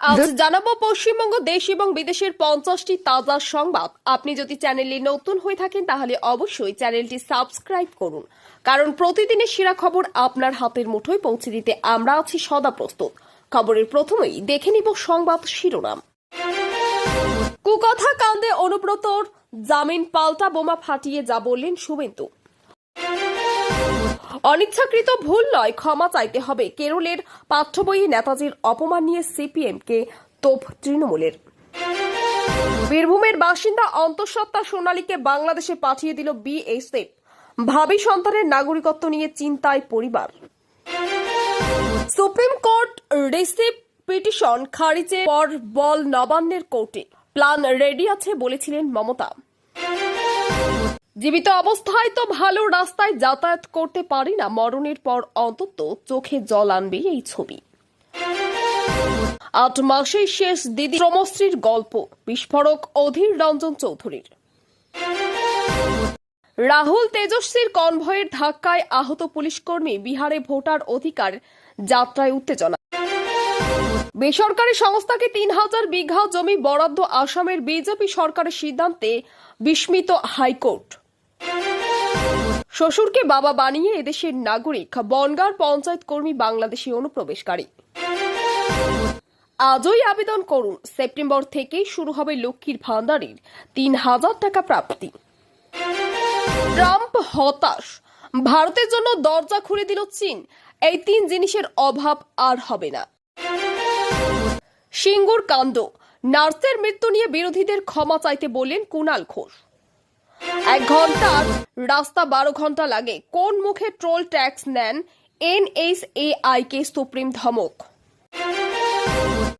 আজ জানাব পশ্চিমবঙ্গ দেশ এবং বিদেশের পঞ্চাশটি তাজা সংবাদ। আপনি যদি চ্যানেলে নতুন হয়ে থাকেন তাহলে অবশ্যই চ্যানেলটি সাবস্ক্রাইব করুন। কারণ প্রতিদিনের সেরা খবর আপনার হাতের মুঠোয় পৌঁছে দিতে আমরা আছি সদা প্রস্তুত। খবরের প্রথমেই দেখে নিব সংবাদ শিরোনাম। কুকথা কান্দে অনুব্রতর জামিন পাল্টা বোমা ফাটিয়ে যা বললেন শুভেন্দু। অনিচ্ছাকৃত ভুল নয়, ক্ষমা চাইতে হবে। কেরলের পাঠ্যবই নেতাজির অপমান নিয়ে সিপিএমকে তোপ তৃণমূলের। বীরভূমের বাসিন্দা অন্তঃসত্ত্বা সোনালীকে বাংলাদেশে পাঠিয়ে দিল বিএসএফ। ভাবি সন্তানের নাগরিকত্ব নিয়ে চিন্তায় পরিবার। সুপ্রিম কোর্ট রিসিভ পিটিশন খারিজের পর বল নবান্নের কোর্টে। প্ল্যান রেডি আছে বলেছিলেন মমতা। জীবিত অবস্থায় তো ভালো রাস্তায় যাতায়াত করতে পারি না। মরণের পর অন্তত চোখে জল আনবে এই ছবি। আট মাসেই শেষ দিদি শ্রমশ্রীর গল্প, বিস্ফোরক অধীর রঞ্জন চৌধুরীর। রাহুল তেজস্বীর কনভয়ের ধাক্কায় আহত পুলিশকর্মী, বিহারে ভোটার অধিকার যাত্রায় উত্তেজনা। বেসরকারি সংস্থাকে তিন হাজার বিঘা জমি বরাদ্দ আসামের বিজেপি সরকারের সিদ্ধান্তে বিস্মিত হাইকোর্ট। শ্বশুরকে বাবা বানিয়ে এদেশের নাগরিক, বনগার পঞ্চায়েত কর্মী বাংলাদেশি অনুপ্রবেশকারী। আজই আবেদন করুন। সেপ্টেম্বর থেকেই শুরু হবে লক্ষ্মীর ভান্ডারের তিন হাজার টাকা প্রাপ্তি। ট্রাম্প হতাশ। ভারতের জন্য দরজা খুলে দিল চীন। এই তিন জিনিসের অভাব আর হবে না। সিঙ্গুর কাণ্ড। নার্সের মৃত্যু নিয়ে বিরোধীদের ক্ষমা চাইতে বললেন কুণাল ঘোষ। এক ঘণ্টার রাস্তা বারো ঘণ্টা লাগে। কোন মুখে ট্রোল ট্যাক্স নেন? এনএসএআই কে সুপ্রিম ধমক।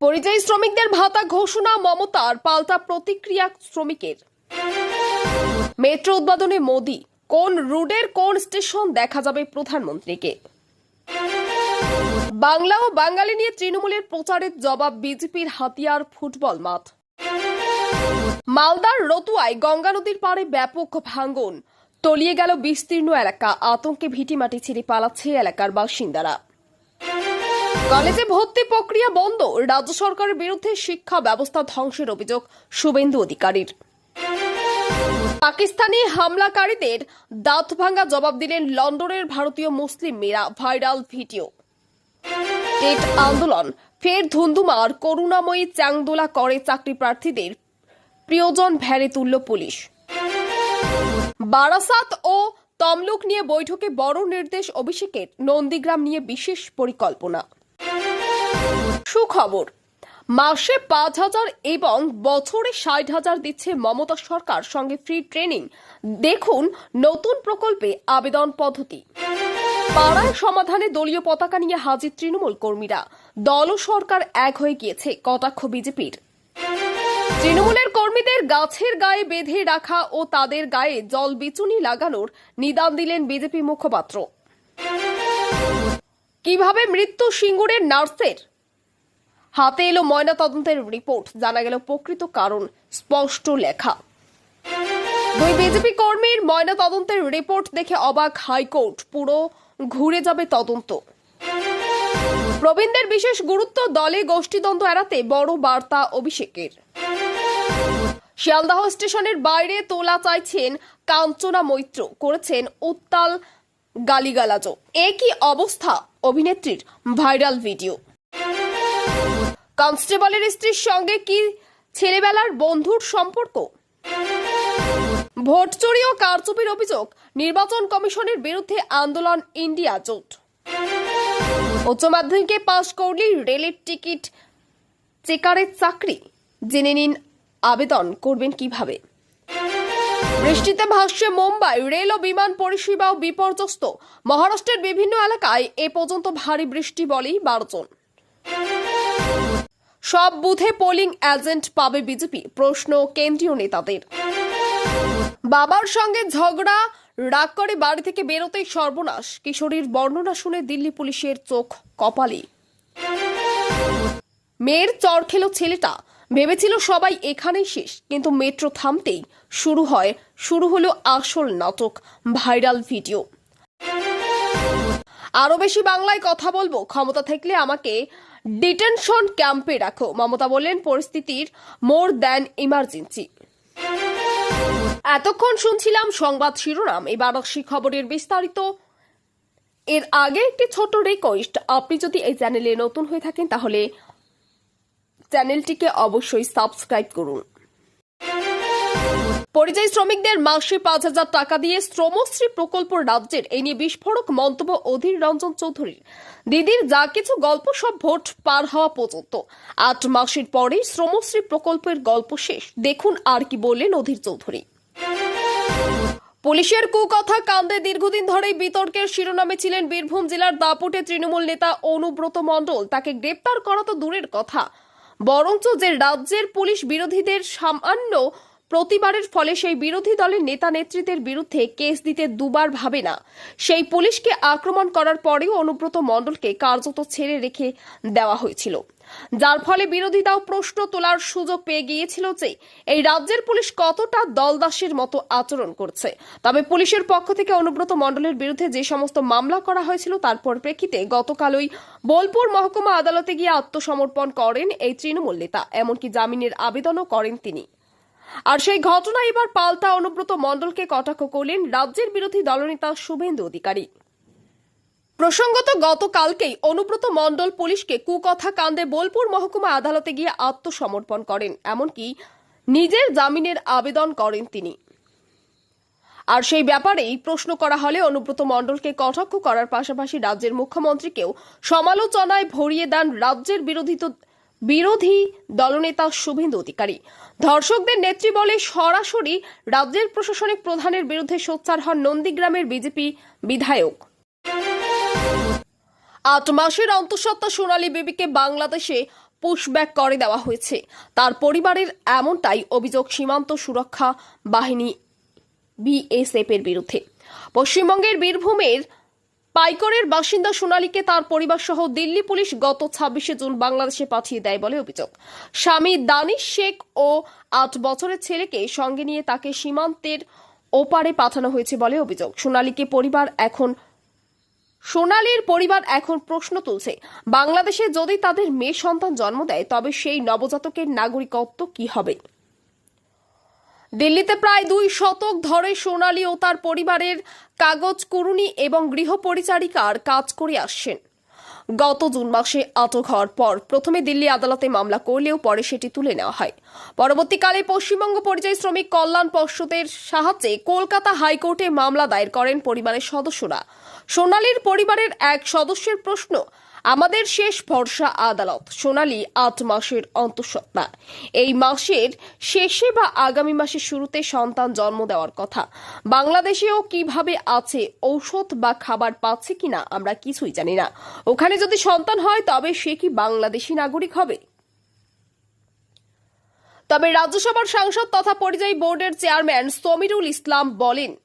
পরিযায়ী শ্রমিকদের ভাতা ঘোষণা, মমতার পাল্টা প্রতিক্রিয়া শ্রমিকের। মেট্রো উদ্বোধনে মোদি। কোন রুডের কোন স্টেশন দেখা যাবে প্রধানমন্ত্রীকে? বাংলা ও বাঙালি নিয়ে তৃণমূলের প্রচারের জবাব বিজেপির হাতিয়ার ফুটবল মাঠ। মালদার রতুয়ায় গঙ্গা নদীর পাড়ে ব্যাপক ভাঙ্গন তলিয়ে গেল বিস্তীর্ণ এলাকা। আতঙ্কে ভিটিমাটি ছেড়ে পালাচ্ছে এলাকার বাসিন্দারা। কলেজে ভর্তি প্রক্রিয়া বন্ধ। রাজ্য সরকারের বিরুদ্ধে শিক্ষা ব্যবস্থা ধ্বংসের অভিযোগ শুভেন্দু অধিকারীর। পাকিস্তানি হামলাকারীদের দাঁত ভাঙ্গা জবাব দিলেন লন্ডনের ভারতীয় মুসলিম মেয়েরা। Viral video. টেট আন্দোলন। ফের ধুন্ধুমার করুণাময়ী চাংদোলা করে চাকরি প্রার্থীদের প্রিয়জন ভ্যানে তুলল পুলিশ। বারাসাত ও তমলুক নিয়ে বৈঠকে বড় নির্দেশ অভিষেকের, নন্দীগ্রাম নিয়ে বিশেষ পরিকল্পনা। সুখবর, মাসে পাঁচ হাজার এবং বছরে ষাট হাজার দিচ্ছে মমতা সরকার সঙ্গে ফ্রি ট্রেনিং দেখুন নতুন প্রকল্পে আবেদন পদ্ধতি। পাড়ায় সমাধানে দলীয় পতাকা নিয়ে হাজির তৃণমূল কর্মীরা। দল সরকার এক হয়ে গিয়েছে কটাক্ষ বিজেপির। তৃণমূলের কর্মীদের গাছের গায়ে বেঁধে রাখা ও তাদের গায়ে জল বিচুনি লাগানোর নিদান দিলেন বিজেপি মুখপাত্র। কীভাবে মৃত্যু সিঙ্গুরের নার্সের? হাতে এলো ময়না তদন্তের রিপোর্ট, জানা গেল প্রকৃত কারণ, স্পষ্ট লেখা। দুই বিজেপি কর্মীর ময়না তদন্তের রিপোর্ট দেখে অবাক হাইকোর্ট, পুরো ঘুরে যাবে তদন্ত। প্রবীণদের বিশেষ গুরুত্ব দলে গোষ্ঠীদ্বন্দ্ব এড়াতে বড় বার্তা অভিষেকের। শিয়ালদাহ স্টেশনের বাইরে তোলা চাইছেন কাঞ্চনা মৈত্র, করেছেন উত্তাল গালিগালাজো একই অবস্থা অভিনেত্রীর ভাইরাল ভিডিও। কনস্টেবলের স্ত্রীর সঙ্গে কি ছেলেবেলার বন্ধুর সম্পর্ক? ভোট চুরি ও কারচুপির অভিযোগ, নির্বাচন কমিশনের বিরুদ্ধে আন্দোলন ইন্ডিয়া জোট। উচ্চ মাধ্যমিকে পাশ করলেই রেলের টিকিট চেকারের চাকরি। জেনে নিন আবেদন করবেন কীভাবে। বৃষ্টিতে ভাসছে মুম্বাই। রেল ও বিমান পরিষেবাও বিপর্যস্ত। মহারাষ্ট্রের বিভিন্ন এলাকায় এ পর্যন্ত ভারী বৃষ্টি বলেই বারো জন। সব বুথে পোলিং এজেন্ট পাবে বিজেপি, প্রশ্ন কেন্দ্রীয় নেতাদের। বাবার সঙ্গে ঝগড়া রাগ করে বাড়ি থেকে বেরোতেই সর্বনাশ। কিশোরীর বর্ণনা শুনে দিল্লি পুলিশের চোখ কপালে। মেয়ের চর খেলো ছেলেটা। ভেবেছিল সবাই এখানেই শেষ, কিন্তু মেট্রো থামতেই শুরু হয়, শুরু হলো আসল নাটক, ভাইরাল ভিডিও। আরও বেশি বাংলায় কথা বলব। ক্ষমতা থাকলে আমাকে ডিটেনশন ক্যাম্পে রাখো। মমতা বললেন, পরিস্থিতির মোর দ্যান ইমার্জেন্সি। এতক্ষণ শুনছিলাম সংবাদ শিরোনাম। এবার আসি খবরের বিস্তারিত। এর আগে একটি ছোট রিকোয়েস্ট আপনি যদি এই চ্যানেলে নতুন হয়ে থাকেন, তাহলে চ্যানেলটিকে অবশ্যই সাবস্ক্রাইব করুন। পরিযায়ী শ্রমিকদের মাসে পাঁচ হাজার টাকা দিয়ে শ্রমশ্রী প্রকল্প রাজ্যের। এই নিয়ে বিস্ফোরক মন্তব্য অধীর রঞ্জন চৌধুরীর। দিদির যা কিছু গল্প, সব ভোট পার হওয়া পর্যন্ত। আট মাসের পরেই শ্রমশ্রী প্রকল্পের গল্প শেষ। দেখুন আর কি বললেন অধীর চৌধুরী। পুলিশের কুকথা কান্দে দীর্ঘদিন ধরেই বিতর্কের শিরোনামে ছিলেন বীরভূম জেলার দাপুটে তৃণমূল নেতা অনুব্রত মণ্ডল। তাকে গ্রেপ্তার করা তো দূরের কথা। বরঞ্চ যে রাজ্যের পুলিশ বিরোধীদের সামান্য প্রতিবারের ফলে সেই বিরোধী দলের নেতা নেতৃত্বের বিরুদ্ধে কেস দিতে দুবার ভাবে না। সেই পুলিশকে আক্রমণ করার পরেও অনুব্রত মণ্ডলকে কার্যত ছেড়ে রেখে দেওয়া হয়েছিল। যার ফলে বিরোধীরাও প্রশ্ন তোলার সুযোগ পেয়ে গিয়েছিল যে, এই রাজ্যের পুলিশ কতটা দলদাসের মতো আচরণ করছে। তবে পুলিশের পক্ষ থেকে অনুব্রত মণ্ডলের বিরুদ্ধে যে সমস্ত মামলা করা হয়েছিল, তার পরিপ্রেক্ষিতে গতকালই বোলপুর মহকুমা আদালতে গিয়ে আত্মসমর্পণ করেন এই তৃণমূল নেতা। এমনকি জামিনের আবেদনও করেন তিনি। আর সেই ঘটনা এবার পাল্টা অনুব্রত মণ্ডলকে কটাক্ষ করলেন রাজ্যের বিরোধী দলনেতা শুভেন্দু অধিকারী। প্রসঙ্গত, গতকালকেই অনুব্রত মণ্ডল পুলিশকে কুকথা কান্দে বোলপুর মহকুমা আদালতে গিয়ে আত্মসমর্পণ করেন, এমনকি নিজের জামিনের আবেদন করেন তিনি। আর সেই ব্যাপারেই প্রশ্ন করা হলে অনুব্রত মণ্ডলকে কটাক্ষ করার পাশাপাশি রাজ্যের মুখ্যমন্ত্রীকেও সমালোচনায় ভরিয়ে দেন রাজ্যের বিরোধী বিরোধী দলনেতা শুভেন্দু অধিকারী। ধর্ষকদের নেত্রী বলে সরাসরি রাজ্যের প্রশাসনিক প্রধানের বিরুদ্ধে সোচ্চার হন নন্দীগ্রামের বিজেপি বিধায়ক। আট মাসের অন্তঃসত্ত্বা সোনালী বেবিকে বাংলাদেশে পুশব্যাক করে দেওয়া হয়েছে। তার পরিবারের এমনটাই অভিযোগ সীমান্ত সুরক্ষা বাহিনী বিএসএফ এর বিরুদ্ধে। পশ্চিমবঙ্গের বীরভূমের পাইকরের বাসিন্দা সোনালীকে তার পরিবার সহ দিল্লি পুলিশ গত ছাব্বিশে জুন বাংলাদেশে পাঠিয়ে দেয় বলে অভিযোগ। স্বামী দানিশ শেখ ও আট বছরের ছেলেকে সঙ্গে নিয়ে তাকে সীমান্তের ওপারে পাঠানো হয়েছে বলে অভিযোগ। সোনালীকে পরিবার এখন সোনালীর পরিবার এখন প্রশ্ন তুলছে, বাংলাদেশে যদি তাদের মেয়ে সন্তান জন্ম দেয়, তবে সেই নবজাতকের নাগরিকত্ব কি হবে? দিল্লিতে প্রায় দুই শতক ধরে সোনালী ও তার পরিবারের কাগজ কুরুনি এবং গৃহ পরিচারিকার কাজ করে আসছেন। গত জুন মাসে আটক হওয়ার পর প্রথমে দিল্লি আদালতে মামলা করলেও পরে সেটি তুলে নেওয়া হয়। পরবর্তীকালে পশ্চিমবঙ্গ পরিযায়ী শ্রমিক কল্যাণ পর্ষদের সাহায্যে কলকাতা হাইকোর্টে মামলা দায়ের করেন পরিবারের সদস্যরা। সোনালীর পরিবারের এক সদস্যের প্রশ্ন আমাদের শেষ ভরসা আদালত, সোনালি আট মাসের অন্তঃসত্ত্বা। এই মাসের শেষে বা আগামী মাসের শুরুতে সন্তান জন্ম দেওয়ার কথা। বাংলাদেশেও কীভাবে আছে, ঔষধ বা খাবার পাচ্ছে কিনা আমরা কিছুই জানি না। ওখানে যদি সন্তান হয়, তবে সে কি বাংলাদেশি নাগরিক হবে? তবে রাজ্যসভার সাংসদ তথা পরিযায়ী বোর্ডের চেয়ারম্যান সমিরুল ইসলাম বলেন,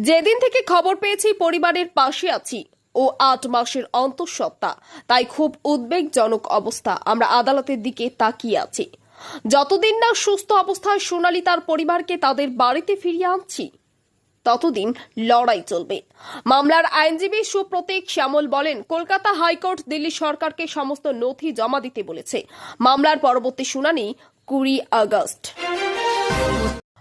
যেদিন থেকে খবর পেয়েছি, পরিবারের পাশে আছি। ও আট মাসের অন্তঃসত্ত্বা। তাই খুব উদ্বেগজনক অবস্থা। আমরা আদালতের দিকে তাকিয়ে আছি। যতদিন না সুস্থ অবস্থায় সোনালী তার পরিবারকে তাদের বাড়িতে ফিরিয়ে আনছি, ততদিন লড়াই চলবে। মামলার আইনজীবী সুপ্রতীক শ্যামল বলেন, কলকাতা হাইকোর্ট দিল্লি সরকারকে সমস্ত নথি জমা দিতে বলেছে। মামলার পরবর্তী শুনানি কুড়ি আগস্ট।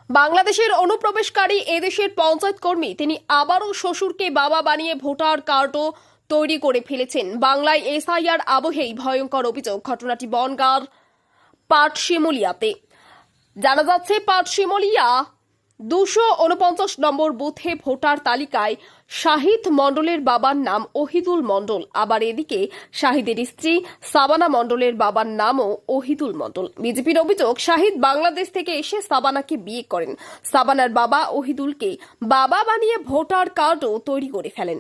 বাংলাদেশের অনুপ্রবেশকারী এদেশের পঞ্চায়েত কর্মী, তিনি আবারও শ্বশুরকে বাবা বানিয়ে ভোটার কার্ডও তৈরি করে ফেলেছেন। বাংলায় এসআইআর আবহেই ভয়ঙ্কর অভিযোগ। ঘটনাটি বনগাঁর পাটশিমুলিয়াতে। জানা যাচ্ছে, পাটশিমুলিয়া দুশো উনপঞ্চাশ নম্বর বুথে ভোটার তালিকায় শাহিদ মণ্ডলের বাবার নাম ওহিদুল মণ্ডল। আবার এদিকে শাহিদের স্ত্রী সাবানা মণ্ডলের বাবার নামও ওহিদুল মণ্ডল। বিজেপির অভিযোগ, শাহিদ বাংলাদেশ থেকে এসে সাবানাকে বিয়ে করেন। সাবানার বাবা ওহিদুলকে বাবা বানিয়ে ভোটার কার্ডও তৈরি করে ফেলেন।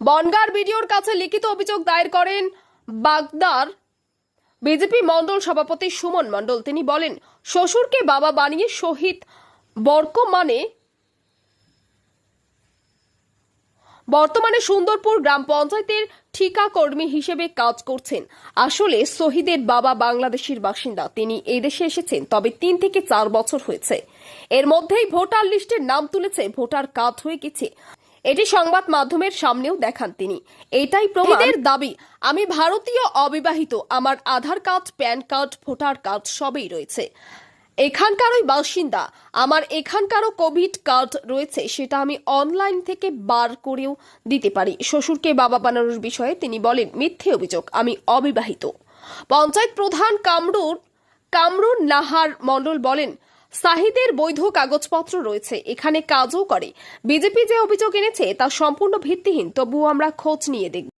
বনগার বিডিওর কাছে লিখিত অভিযোগ দায়ের করেন বাগদার বিজেপি মণ্ডল সভাপতি সুমন মণ্ডল। তিনি বলেন, শ্বশুরকে বাবা বানিয়ে শহীদ বর্ক মানে বর্তমানে সুন্দরপুর গ্রাম পঞ্চায়েতের ঠিকা কর্মী হিসেবে কাজ করছেন। আসলে শহীদের বাবা বাংলাদেশের বাসিন্দা। তিনি এদেশে এসেছেন, তবে তিন থেকে চার বছর হয়েছে। এর মধ্যেই ভোটার লিস্টের নাম তুলেছে, ভোটার কার্ড হয়ে গেছে। এটি সংবাদ মাধ্যমের সামনেও দেখান তিনি। এটাই প্রমাণের দাবি আমি ভারতীয় অবিবাহিত আমার Aadhaar card PAN card voter card সবই রয়েছে। এখানকারই বাসিন্দা আমার এখানকারও কোভিড কার্ড রয়েছে সেটা আমি অনলাইন থেকে বার করেও দিতে পারি। শ্বশুরকে বাবা বানানোর বিষয়ে তিনি বলেন মিথ্যে অভিযোগ আমি অবিবাহিত। পঞ্চায়েত প্রধান কামরুর কামরুন নাহার মণ্ডল বলেন সাহিদের বৈধ কাগজপত্র রয়েছে, এখানে কাজও করে। বিজেপি যে অভিযোগ এনেছে, তা সম্পূর্ণ ভিত্তিহীন, তবুও আমরা খোঁজ নিয়ে দেখব।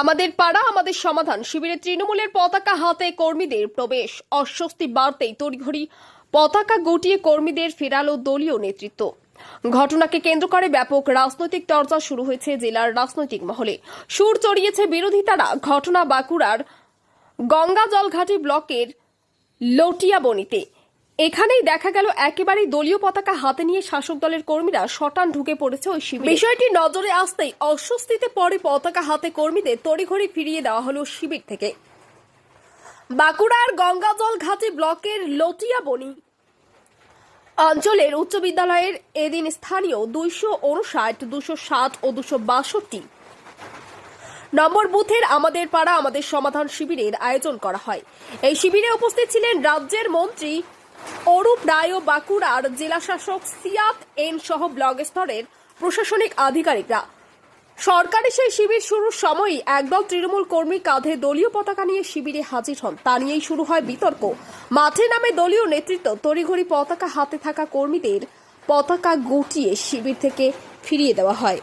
আমাদের পাড়া, আমাদের সমাধান শিবিরে তৃণমূলের পতাকা হাতে কর্মীদের প্রবেশ, অস্বস্তি বাড়তেই তড়িঘড়ি পতাকা গুটিয়ে কর্মীদের ফেরালো দলীয় নেতৃত্ব। ঘটনাকে কেন্দ্র করে ব্যাপক রাজনৈতিক চর্চা শুরু হয়েছে জেলার রাজনৈতিক মহলে। সুর চড়িয়েছে বিরোধিতারা ঘটনা বাঁকুড়ার গঙ্গা জলঘাটি ব্লকের লটিয়া লটিয়াবনিতে। এখানেই দেখা গেল একেবারেই দলীয় পতাকা হাতে নিয়ে শাসক দলের কর্মীরা শটান ঢুকে পড়েছে ওই শিবিরে। বিষয়টি নজরে আসতেই অস্বস্তিতে পরে পতাকা হাতে কর্মীদের তড়িঘড়ি ফিরিয়ে দেওয়া হলো শিবির থেকে। বাঁকুড়ার গঙ্গাজল ঘাটি ব্লকের লটিয়াবনি অঞ্চলের উচ্চ বিদ্যালয়ের এদিন স্থানীয় দুইশো উনষাট দুশো ষাট ও দুশো বাষট্টি নম্বর বুথের আমাদের পাড়া, আমাদের সমাধান শিবিরের আয়োজন করা হয়। এই শিবিরে উপস্থিত ছিলেন রাজ্যের মন্ত্রী অরূপ রায় ও বাঁকুড়ার জেলাশাসক সিয়াত এন সহ ব্লক স্তরের প্রশাসনিক আধিকারিকরা। সরকারি সেই শিবির শুরুর সময়ই একদল তৃণমূল কর্মী কাঁধে দলীয় পতাকা নিয়ে শিবিরে হাজির হন। তা নিয়েই শুরু হয় বিতর্ক। মাঠে নামে দলীয় নেতৃত্ব তড়িঘড়ি পতাকা হাতে থাকা কর্মীদের পতাকা গুটিয়ে শিবির থেকে ফিরিয়ে দেওয়া হয়।